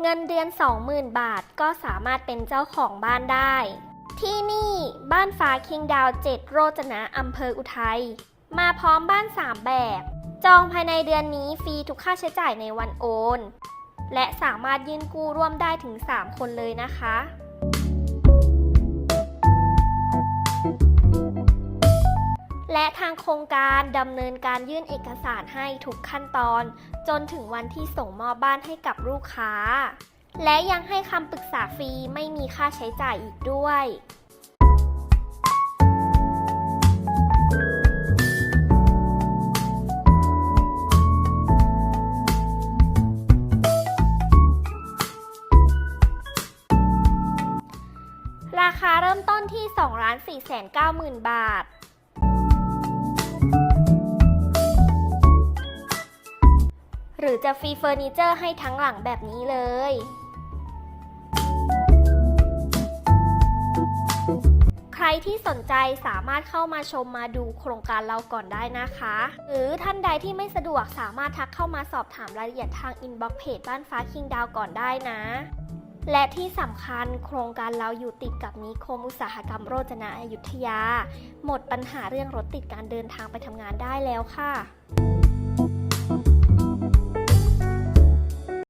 เงินเดือน 20,000 บาทก็สามารถเป็นเจ้าของบ้านได้ ที่นี่บ้านฟ้าคิงดาว7โรจนะอำเภออุทัย มาพร้อมบ้าน 3 แบบ จองภายในเดือนนี้ฟรีทุกค่าใช้จ่ายในวันโอน และสามารถยื่นกู้ร่วมได้ถึง 3 คนเลยนะคะ และทางโครงการดำเนินการยื่นเอกสารให้ทุกขั้นตอน จนถึงวันที่ส่งมอบบ้านให้กับลูกค้า และยังให้คำปรึกษาฟรีไม่มีค่าใช้จ่ายอีกด้วยราคาเริ่มต้นที่ 2 4 9 0 0 0 0 บาท หรือจะฟรีเฟอร์นิเจอร์ให้ทั้งหลังแบบนี้เลย ใครที่สนใจสามารถเข้ามาชมมาดูโครงการเราก่อนได้นะคะ หรือท่านใดที่ไม่สะดวกสามารถทักเข้ามาสอบถามรายละเอียดทางอินบ็อกซ์เพจบ้านฟ้าคิงดาวก่อนได้นะและที่สำคัญโครงการเราอยู่ติดกับนิคมอุตสาหกรรมโรจนะอยุธยา หมดปัญหาเรื่องรถติดการเดินทางไปทำงานได้แล้วค่ะ